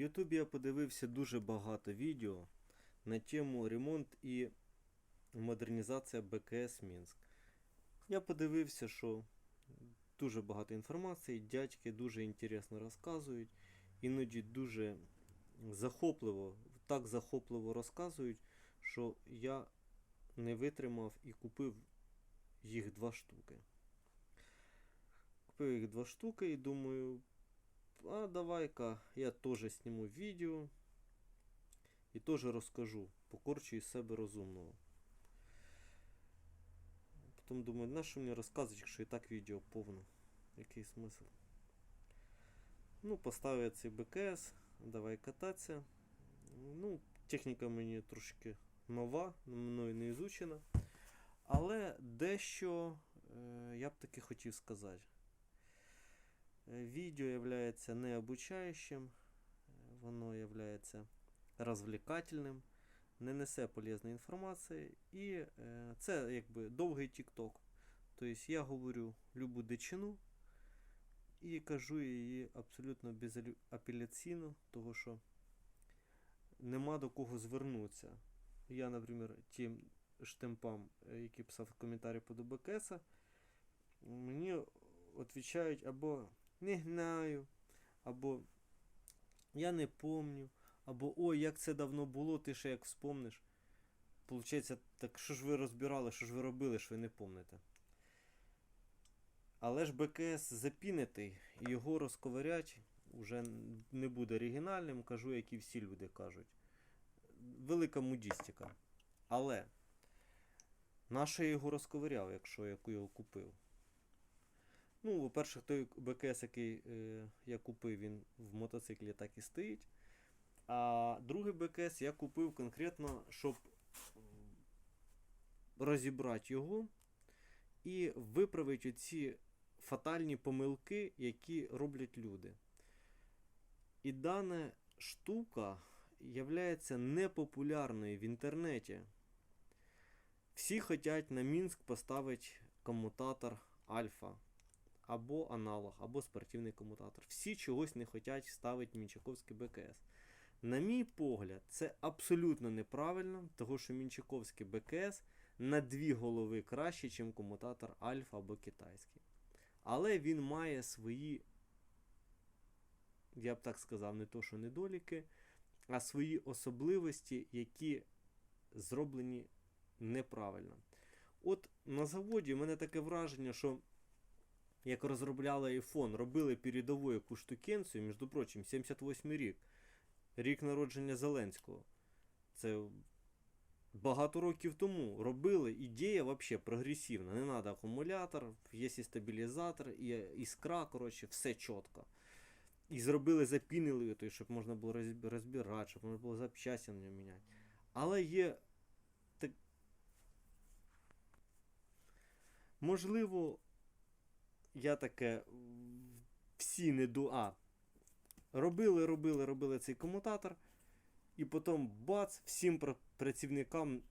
Ютубі я подивився дуже багато відео на тему ремонт і модернізація БКС Мінськ. Я подивився, що дуже багато інформації, дядьки дуже інтересно розказують, іноді дуже захопливо, так захопливо розказують, що я не витримав і купив їх два штуки. Купив їх два штуки і думаю, а давай-ка я теж зніму відео і теж розкажу, покорчу із себе розумного. Потім думаю, на що мені розказувати, якщо і так відео повно. Який смисл? Ну, поставив цей БКС, давай кататися. Ну, техніка мені трошки нова, мною не ізучена. Але дещо е, я б таки хотів сказати. Е, Відео являється не обучаючим, е, воно являється розвлекательним, не несе полезної інформації, і е, це якби довгий TikTok. Тобто я говорю любу дичину і кажу її абсолютно безапеляційно, того що нема до кого звернутися. Я, наприклад, тим штемпам, які писав коментарі по ДБКС, мені відповідають або не знаю, або я не помню, або ой, як це давно було, ти ще як вспомниш. Получається, так що ж ви розбирали, що ж ви робили, що ви не помните. Але ж БКС запінитий, його розковирять уже не буде оригінальним, кажу, як і всі люди кажуть. Велика мудістика. Але я його розковиряв, якщо я його купив? Ну, по-перше, той БКС, який е, я купив, він в мотоциклі так і стоїть. А другий БКС я купив конкретно, щоб розібрати його і виправити оці фатальні помилки, які роблять люди. І дана штука являється непопулярною в інтернеті. Всі хочуть на Мінськ поставити комутатор Альфа або аналог, або спортивний комутатор. Всі чогось не хочуть ставити Мінчаковський БКС. На мій погляд, це абсолютно неправильно, тому що Мінчаковський БКС на дві голови краще, ніж комутатор Альфа або китайський. Але він має свої, я б так сказав, не то, що недоліки, а свої особливості, які зроблені неправильно. От на заводі в мене таке враження, що як розробляли iPhone, робили передову яку штукенцію, між прочим, 78 рік, рік народження Зеленського. Це багато років тому робили. Ідея взагалі прогресивна. Не треба акумулятор, є і стабілізатор, і іскра, коротше, все чітко. І зробили, запінили його, щоб можна було розб- розбирати, щоб можна було запчасті на нього міняти. Але є. Так... Можливо, я таке всі не ду. А. Робили, робили, робили цей комутатор. І потім бац, всім працівникам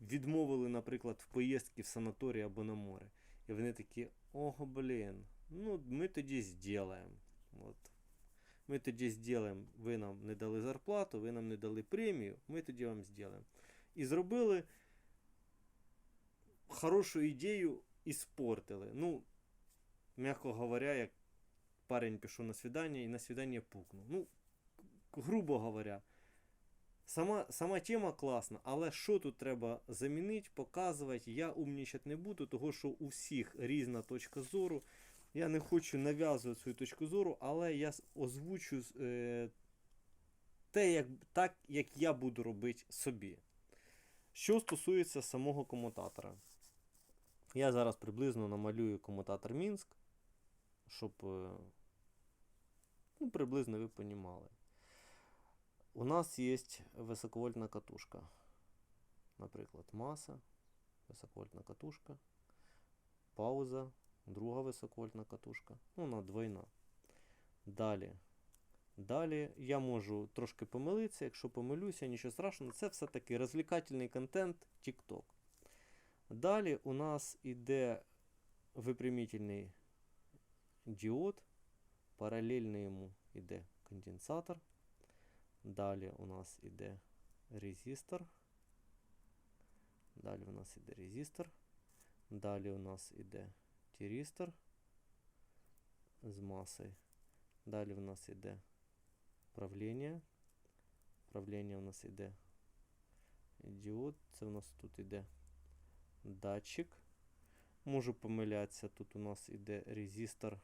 відмовили, наприклад, в поїздки в санаторій або на море. І вони такі, ого, блін, ну ми тоді зробимо. От. Ми тоді зробимо, ви нам не дали зарплату, ви нам не дали премію, ми тоді вам зробимо. І зробили хорошу ідею і спортили. Ну, м'яко говоря, як парень пішов на свидання і на свидання пукнув. Ну, грубо говоря. Сама, сама тема класна, але що тут треба замінити, показувати, я умнічати не буду, того що у всіх різна точка зору. Я не хочу нав'язувати свою точку зору, але я озвучу е, те, як, так, як я буду робити собі. Що стосується самого комутатора. Я зараз приблизно намалюю комутатор Мінськ, щоб е, ну, приблизно ви понімали. У нас є високовольтна катушка. Наприклад, маса, високовольтна катушка, пауза, друга високовольтна катушка. Ну, вона двойна. Далі. Далі я можу трошки помилитися, якщо помилюся, нічого страшного. Це все-таки розвлекательний контент TikTok. Далі у нас іде випрямительний діод, паралельно йому йде конденсатор. Далі у нас іде резистор. Далі у нас іде резистор. Далі у нас іде тиристор з масою. Далі у нас іде правління. Правління у нас іде діод. Це у нас тут іде датчик. Можу помилятися, тут у нас іде резистор е,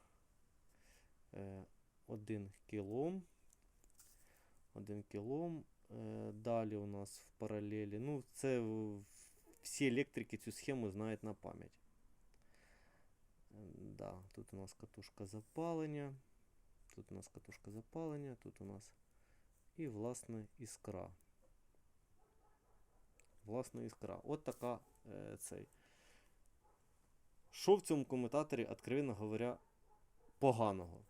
1 кілом. 1 кілом. Е, далі у нас в паралелі. Ну, це всі електрики цю схему знають на пам'ять. Е, Да, тут у нас катушка запалення. Тут у нас катушка запалення, тут у нас і власне іскра. Власне іскра. От така е, цей. Що в цьому комутаторі, откровенно говоря, поганого?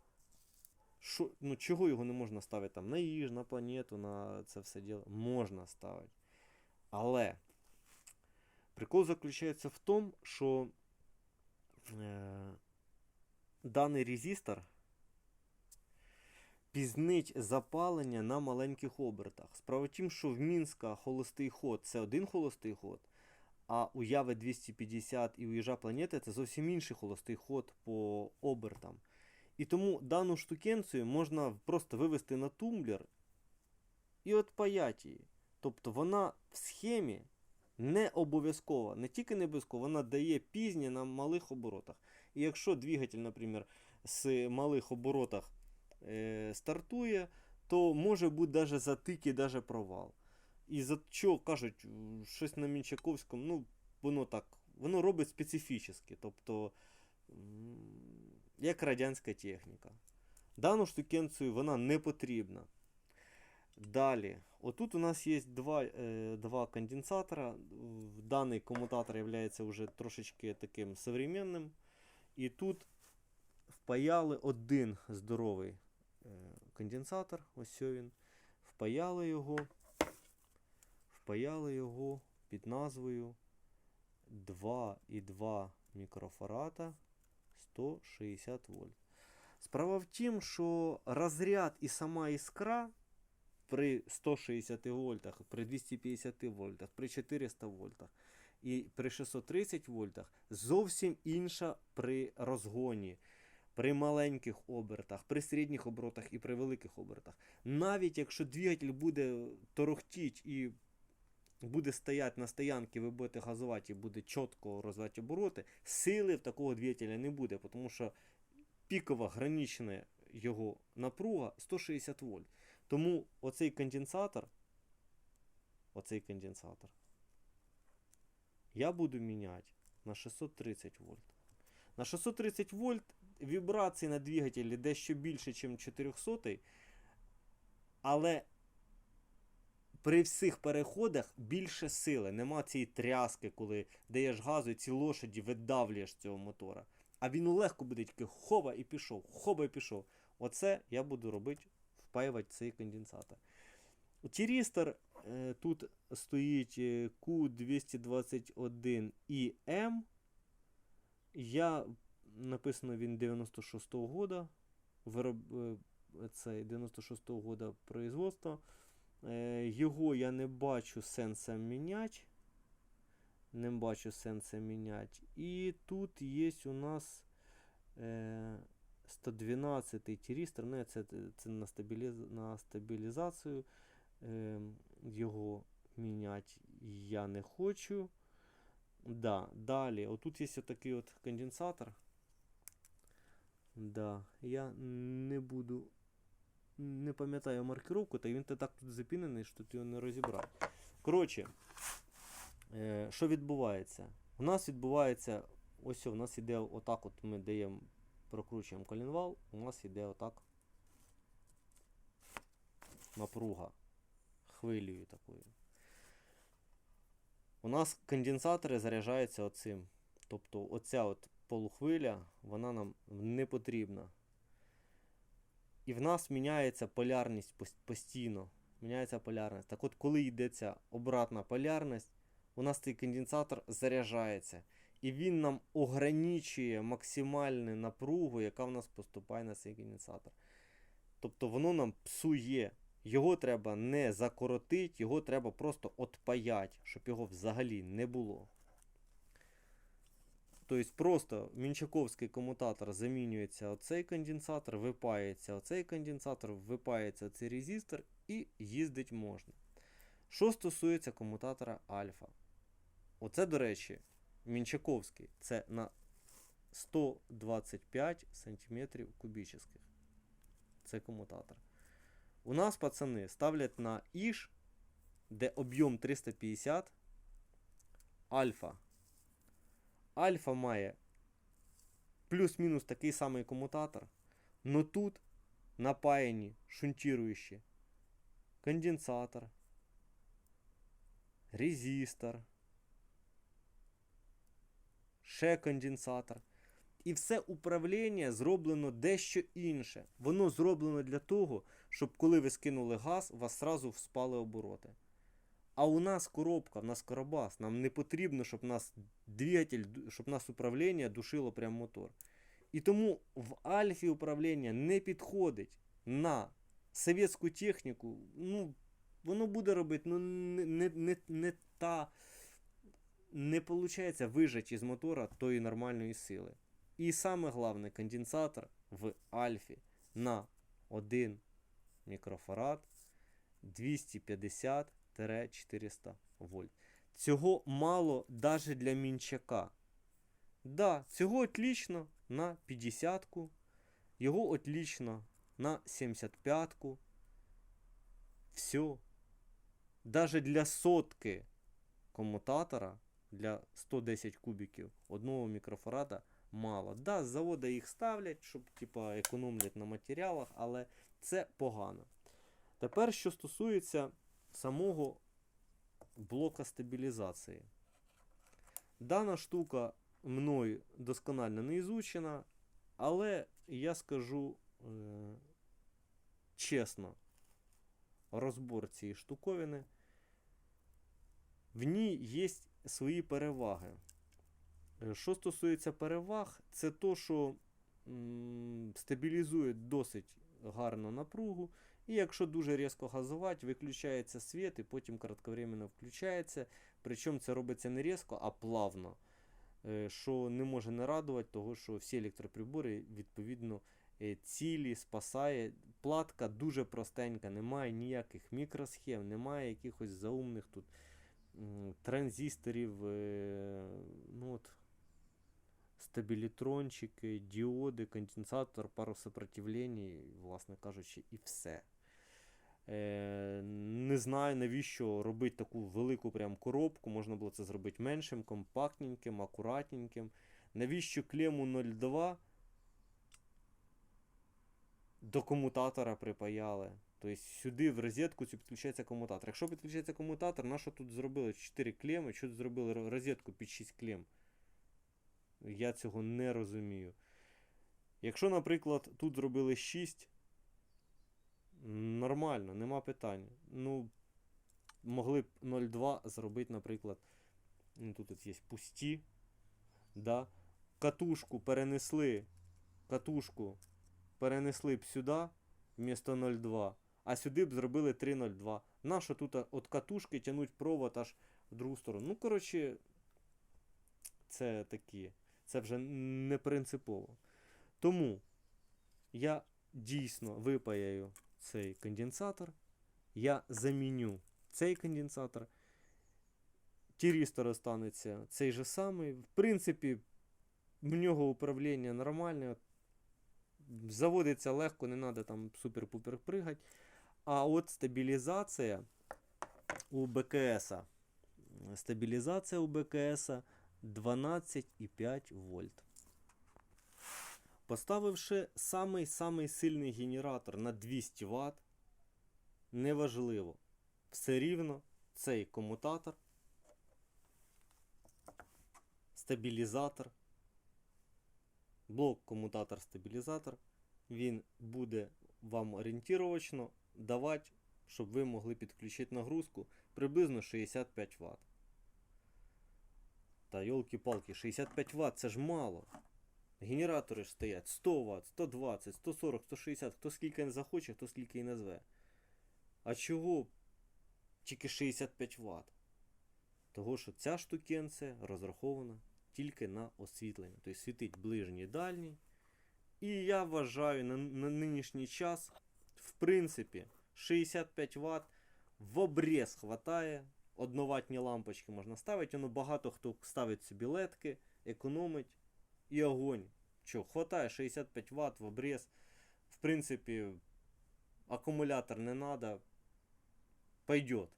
Що, ну, чого його не можна ставити там на їж, на планету, на це все діло? Можна ставити. Але прикол заключається в тому, що е, даний резистор пізнить запалення на маленьких обертах. Справа в тім, що в Мінська холостий ход це один холостий ход, а у Яви 250 і у їжа планети це зовсім інший холостий ход по обертам. І тому дану штукенцію можна просто вивести на тумблер і от паять її. Тобто вона в схемі не обов'язкова, не тільки не обов'язково, вона дає пізнє на малих оборотах. І якщо двигатель, наприклад, з малих оборотах е, стартує, то може бути навіть затик навіть провал. І за що кажуть, щось на Мінчаковському, ну, воно так, воно робить специфічно. Тобто, як радянська техніка. Дану штукенцію вона не потрібна. Далі, отут у нас є два, е, два конденсатора. Даний комутатор є вже трошечки таким современним. І тут впаяли один здоровий е, конденсатор. Ось він. Впаяли його. Впаяли його під назвою 2,2 мікрофарада 160 вольт. Справа в тім, що розряд і сама іскра при 160 вольтах, при 250 вольтах, при 400 вольтах і при 630 вольтах зовсім інша при розгоні, при маленьких обертах, при середніх оборотах і при великих обертах. Навіть якщо двигатель буде торохтіть і буде стояти на стоянці, ви будете газувати і буде чітко розвивати обороти, сили в такого двигателя не буде, тому що пікова гранична його напруга 160 вольт. Тому оцей конденсатор, оцей конденсатор, я буду міняти на 630 вольт. На 630 вольт вібрації на двигателі дещо більше, ніж 400, але при всіх переходах більше сили. Нема цієї тряски, коли даєш газу і ці лошаді видавлюєш цього мотора. А він легко буде тільки хоба і пішов, хоба і пішов. Оце я буду робити, впаювати цей конденсатор. Тірістор е, тут стоїть е, Q221IM. Я написано він 96-го года. Вироб, е, цей 96-го года производства. Е, Його я не бачу сенса міняти. Не бачу сенса міняти. І тут є у нас е, 112 тірістр. Ну, це, це на, стабіліз... на стабілізацію. Е, його міняти я не хочу. Да, далі. Отут є такий от конденсатор. Да, я не буду. Не пам'ятаю маркировку, та він так тут запінений, що ти його не розібрав. Коротше, е, що відбувається? У нас відбувається. Ось у нас іде отак, от ми даємо, прокручуємо колінвал, у нас іде отак напруга хвилею такою. У нас конденсатори заряджаються оцим. Тобто оця от полухвиля, вона нам не потрібна. І в нас міняється полярність пос- постійно. Міняється полярність. Так от, коли йдеться обратна полярність, у нас цей конденсатор заряджається. І він нам ограничує максимальну напругу, яка в нас поступає на цей конденсатор. Тобто воно нам псує Його треба не закоротити, його треба просто отпаять, щоб його взагалі не було. Тобто просто мінчаковський комутатор замінюється оцей конденсатор, випається оцей конденсатор, випається цей резистор і їздить можна. Що стосується комутатора альфа. Оце, до речі, мінчаковський. Це на 125 см кубічних. Це комутатор. У нас пацани ставлять на іш, де об'єм 350 альфа. Альфа має плюс-мінус такий самий комутатор, но тут напаяні шунтіруючі конденсатор, резистор, ще конденсатор. І все управління зроблено дещо інше. Воно зроблено для того, щоб коли ви скинули газ, у вас зразу вспали обороти. А у нас коробка, в нас коробас. Нам не потрібно, щоб нас двигатель, щоб нас управління душило прям мотор. І тому в Альфі управління не підходить на совєтську техніку. Ну, воно буде робити, ну не, не, не, не та. Не виходить вижати із мотора тої нормальної сили. І саме головне, конденсатор в Альфі на 1 мікрофарад 250-400 вольт. Цього мало навіть для мінчака. Да, цього отлично на 50-ку, його отлично на 75-ку. Все. Даже для сотки комутатора для 110 кубиків одного мікрофарада мало. Да, з заводу їх ставлять, щоб типа, економлять на матеріалах, але це погано. Тепер, що стосується самого блока стабілізації. Дана штука мною досконально не ізучена, але я скажу е, чесно, розбор цієї штуковини. В ній є свої переваги. Е, Що стосується переваг, це то, що м, стабілізує досить гарно напругу. І якщо дуже різко газувати, виключається світ і потім кратковременно включається. Причому це робиться не різко, а плавно. Е, Що не може не радувати, того що всі електроприбори відповідно е, цілі спасає. Платка дуже простенька, немає ніяких мікросхем, немає якихось заумних тут транзисторів, е, ну от, стабілітрончики, діоди, конденсатор, пару сопротивлень, власне кажучи, і все. Е, не знаю, навіщо робити таку велику прям коробку. Можна було це зробити меншим, компактненьким, акуратненьким. Навіщо клему 0,2 до комутатора припаяли? Тобто сюди в розетку цю підключається комутатор. Якщо підключається комутатор, на що тут зробили 4 клеми, що тут зробили розетку під 6 клем? Я цього не розумію. Якщо, наприклад, тут зробили 6, нормально, нема питань. Ну, могли б 0,2 зробити, наприклад. Ну, тут є пусті. Да? Катушку перенесли. Катушку перенесли б сюди вмісто 0,2, а сюди б зробили 3,02. Нащо тут от катушки тянуть провод аж в другу сторону? Ну, коротше, це такі. Це вже не принципово. Тому я дійсно випаяю цей конденсатор. Я заміню цей конденсатор. Тірістор останеться цей же самий. В принципі, в нього управління нормальне. Заводиться легко, не треба там супер-пупер пригати. А от стабілізація у БКС. Стабілізація у БКС 12,5 вольт. Поставивши самий-самий сильний генератор на 200 Вт, неважливо. Все рівно цей комутатор, стабілізатор, блок комутатор-стабілізатор, він буде вам орієнтировочно давати, щоб ви могли підключити нагрузку приблизно 65 Вт. Та йолки-палки, 65 Вт це ж мало. Генератори ж стоять 100 Вт, 120, 140, 160, хто скільки не захоче, хто скільки і назве. А чого тільки 65 Вт? Того, що ця штукенція розрахована тільки на освітлення. Тобто світить ближній дальній. І я вважаю на, на нинішній час, в принципі, 65 Вт в обрез хватає. Одноватні лампочки можна ставити. Воно багато хто ставить собі ледки, економить і огонь. Що, хватає 65 Вт в обрез. В принципі, акумулятор не надо. Пойдет.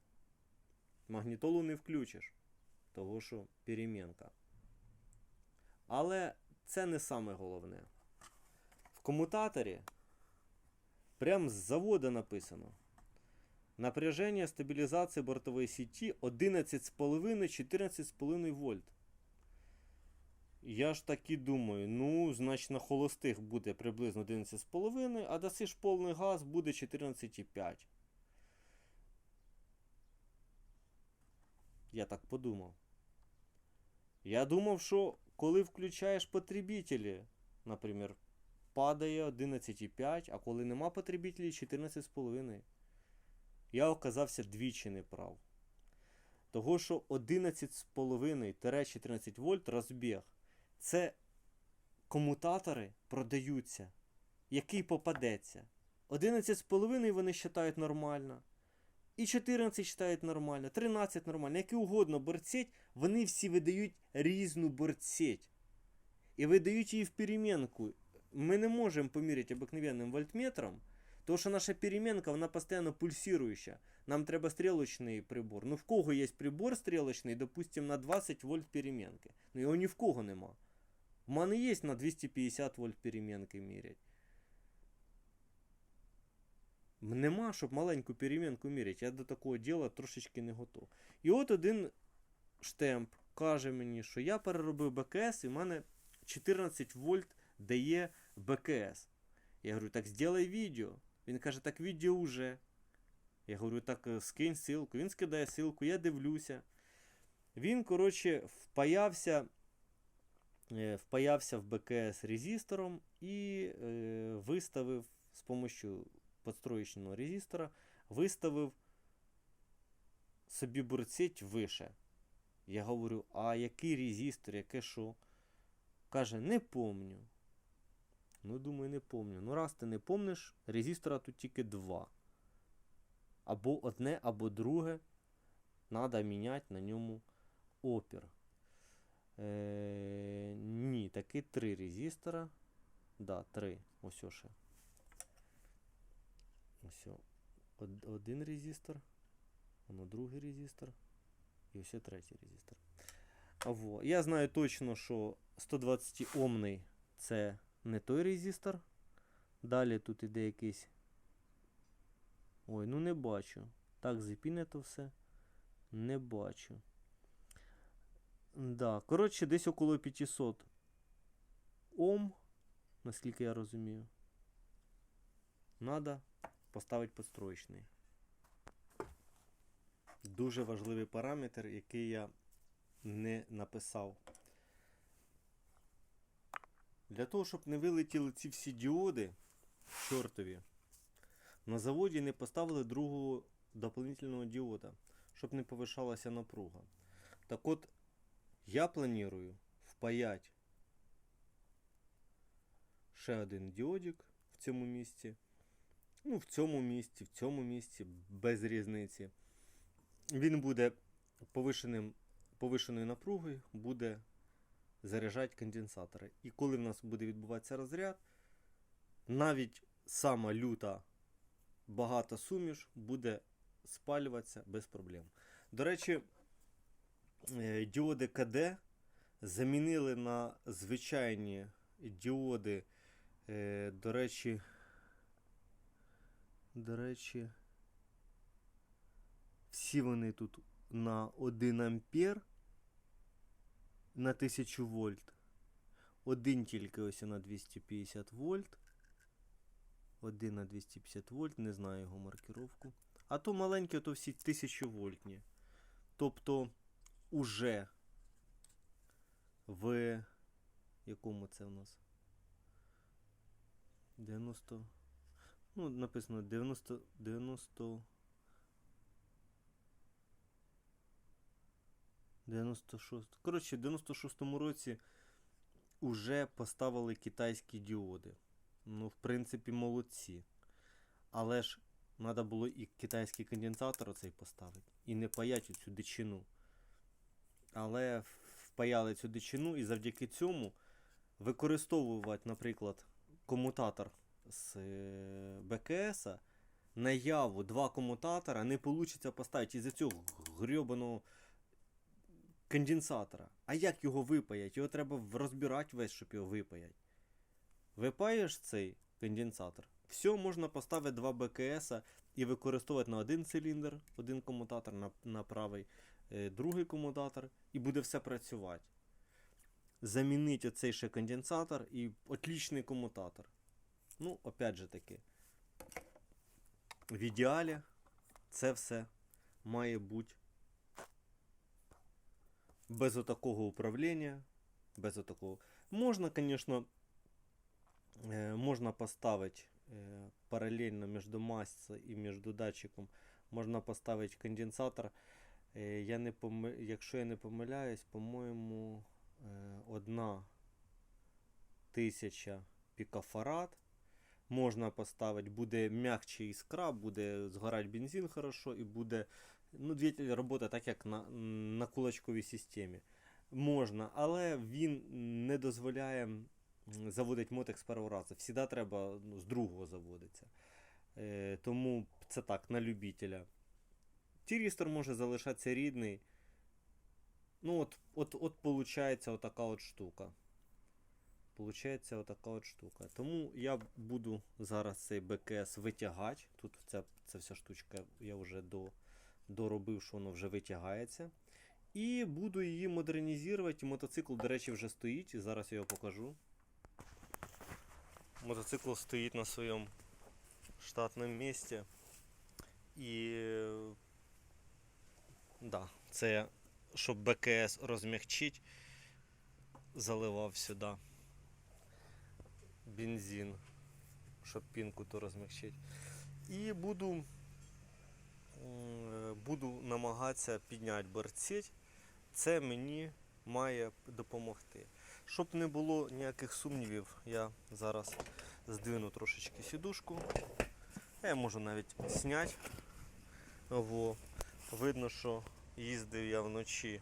Магнітолу не включиш. Того, що перемінка. Але це не саме головне. В комутаторі прям з заводу написано. Напряження стабілізації бортової сіті 11,5-14,5 вольт. Я ж таки думаю, ну, значить на холостих буде приблизно 11,5, а даси ж повний газ буде 14,5. Я так подумав. Я думав, що коли включаєш потребителі, наприклад, падає 11,5, а коли нема потребителів 14,5. Я оказався двічі неправ. Того, що 11,5-14 вольт розбіг. Це комутатори продаються, який попадеться. 11,5 вони вважають нормально. І 14 вважають нормально, 13 нормально, які угодно борцеть, вони всі видають різну борцеть. І видають її в перемінку. Ми не можемо поміряти обикновенним вольтметром, тому що наша перемінка, вона постійно пульсируюча. Нам треба стрілочний прибор. Ну в кого є прибор стрілочний, допустим, на 20 вольт перемінки. Ну його ні в кого нема. В мене є на 250 вольт перемінки мірять. Нема, щоб маленьку перемінку міряти. Я до такого діла трошечки не готов. І от один штемп каже мені, що я переробив БКС, і в мене 14 вольт дає БКС. Я говорю, так сделай відео. Він каже, так відео вже. Я говорю, так е, скинь ссылку. Він скидає ссылку, я дивлюся. Він, коротше, впаявся, впаявся в БКС резистором і е, виставив з допомогою подстроєчного резистора, виставив собі бурцеть вище. Я говорю, а який резистор, яке що? Каже, не помню. Ну, думаю, не помню. Ну, раз ти не помниш, резистора тут тільки два. Або одне, або друге. Надо міняти на ньому опір. Е, ні, таки три резистора. Да, три. Ось ще. Ось. Од- один резистор. Воно другий резистор. І ось третій резистор. Во. Я знаю точно, що 120 омний це не той резистор. Далі тут іде якийсь. Ой, ну не бачу. Так, зіпіне то все. Не бачу. Да, коротше, десь около 500 Ом, наскільки я розумію. Надо поставити підстроєчний. Дуже важливий параметр, який я не написав. Для того, щоб не вилетіли ці всі діоди чортові, на заводі не поставили другого дополнительного діода, щоб не повишалася напруга. Так от, я планую впаять ще один діодик в цьому місці. Ну, в цьому місці, в цьому місці, без різниці. Він буде повишеним, повишеною напругою, буде заряджати конденсатори. І коли в нас буде відбуватися розряд, навіть сама люта багата суміш буде спалюватися без проблем. До речі, діоди КД замінили на звичайні діоди. е, До речі, до речі, всі вони тут на 1 ампер на 1000 вольт. Один тільки ось на 250 вольт. Один на 250 вольт, не знаю його маркировку. А то маленькі, то всі 1000 вольтні. Тобто уже в якому це в нас? 90. Ну, написано 90. 90. 96. Коротше, в 96-му році вже поставили китайські діоди. Ну, в принципі, молодці. Але ж треба було і китайський конденсатор оцей поставити. І не паять цю дичину. Але впаяли цю дичину і завдяки цьому використовувати, наприклад, комутатор з е, БКС, наяву два комутатора не вийде поставити із-за цього грьобаного конденсатора. А як його випаять? Його треба розбирати весь, щоб його випаять. Випаєш цей конденсатор, все можна поставити два БКС і використовувати на один циліндр, один комутатор, на, на правий, другий комутатор, і буде все працювати. Замінить оцей ще конденсатор і отлічний комутатор. Ну, опять же таки, в ідеалі це все має бути без отакого управління, без отакого. Можна, звісно, е, можна поставити е, паралельно між массою і між датчиком, можна поставити конденсатор. Е, Я не поми... Якщо я не помиляюсь, по-моєму, е, одна тисяча пікофарад. Можна поставити, буде м'якче іскра, буде згорати бензин хорошо і буде ну, робота так, як на, на кулачковій системі. Можна, але він не дозволяє заводити мотик з першого разу. Всіда треба ну, з другого заводиться. Е, тому це так, на любителя. Тірістор може залишатися рідний. Ну, от, от, от получається отака от штука. Получається отака от штука. Тому я буду зараз цей БКС витягати. Тут ця, ця вся штучка я вже до, доробив, що воно вже витягається. І буду її модернізувати. Мотоцикл, до речі, вже стоїть. Зараз я його покажу. Мотоцикл стоїть на своєму штатному місці. І да, це щоб БКС розмягчить, заливав сюди бензин, щоб пінку то розмягчити. І буду, е, буду намагатися підняти борцеть. Це мені має допомогти. Щоб не було ніяких сумнівів, я зараз здвину трошечки сідушку. Я можу навіть зняти. Во. Видно, що їздив я вночі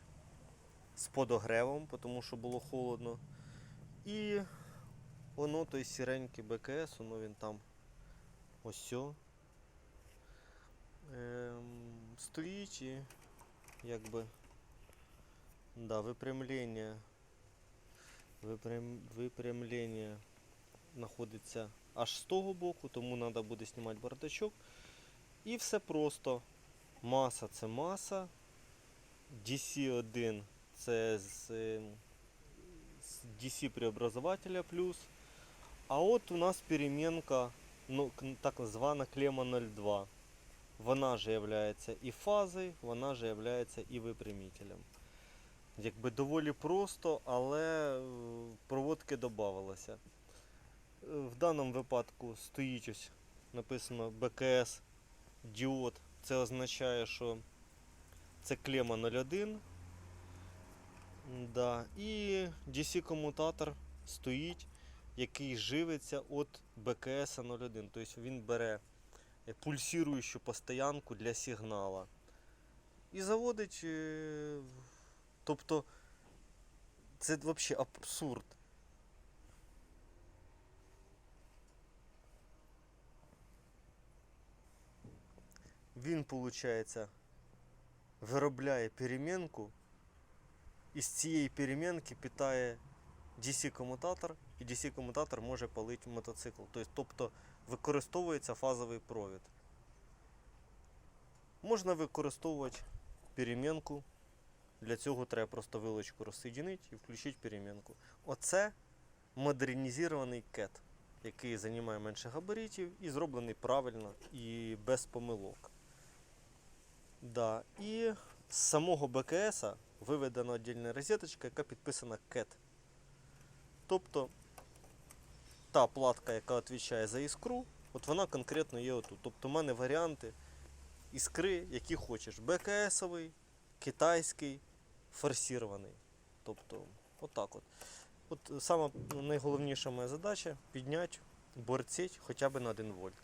з подогревом, тому що було холодно. І воно той сіренький БКС, воно він там ось. Ем, стоїть і якби да, випрямлення. Випрям, випрямлення знаходиться аж з того боку, тому треба буде знімати бардачок. І все просто. Маса це маса. DC1 це з, е, з DC преобразователя плюс. А от у нас перемінка, ну, так звана клема 02. Вона же є і фазою, вона же є і випрямителем. Якби доволі просто, але е, проводки додавалося. Е, В даному випадку стоїть ось написано БКС діод. Це означає, що це клема 01. Да. І DC-комутатор стоїть, який живиться від БКС 01. Тобто він бере е, пульсируючу постоянку для сигнала. І заводить. е, Тобто це взагалі абсурд. Він, виходить, виробляє перемінку, і з цієї перемінки питає DC-комутатор, і DC-комутатор може палити мотоцикл. Тобто, тобто використовується фазовий провід. Можна використовувати перемінку. Для цього треба просто вилочку розсоєдинити і включити перемінку. Оце модернізований кет, який займає менше габаритів і зроблений правильно і без помилок. Да. І з самого БКС виведена віддільна розеточка, яка підписана CAT. Тобто та платка, яка відповідає за іскру, от вона конкретно є отут. Тобто в мене варіанти іскри, які хочеш. БКСовий, китайський, форсірований. Тобто, отак от. От сама найголовніша моя задача підняти борцить хоча б на 1 вольт.